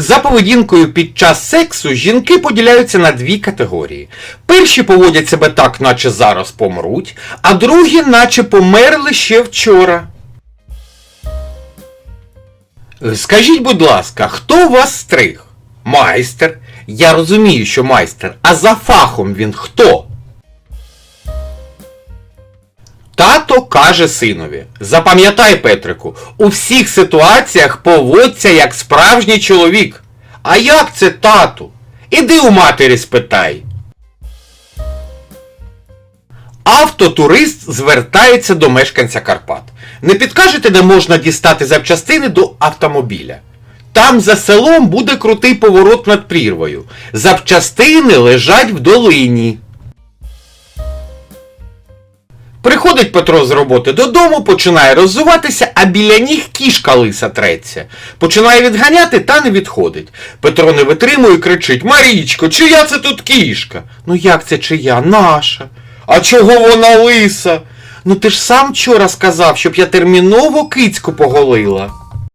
За поведінкою під час сексу жінки поділяються на дві категорії. Перші поводять себе так, наче зараз помруть, а другі, наче померли ще вчора. Скажіть, будь ласка, хто вас стриг? Майстер. Я розумію, що майстер. А за фахом він хто? Тато каже синові: Запам'ятай, Петрику, у всіх ситуаціях поводься як справжній чоловік. А як це тату? Іди у матері спитай. Автотурист звертається до мешканця Карпат. Не підкажете, де можна дістати запчастини до автомобіля? Там за селом буде крутий поворот над прірвою. Запчастини лежать в долині. Приходить Петро з роботи додому, починає роззуватися, а біля ніг кішка лиса треться. Починає відганяти та не відходить. Петро не витримує кричить: Марічко, чия це тут кішка? Ну як це чия? Наша. А чого вона лиса? Ну ти ж сам вчора сказав, щоб я терміново кицьку поголила.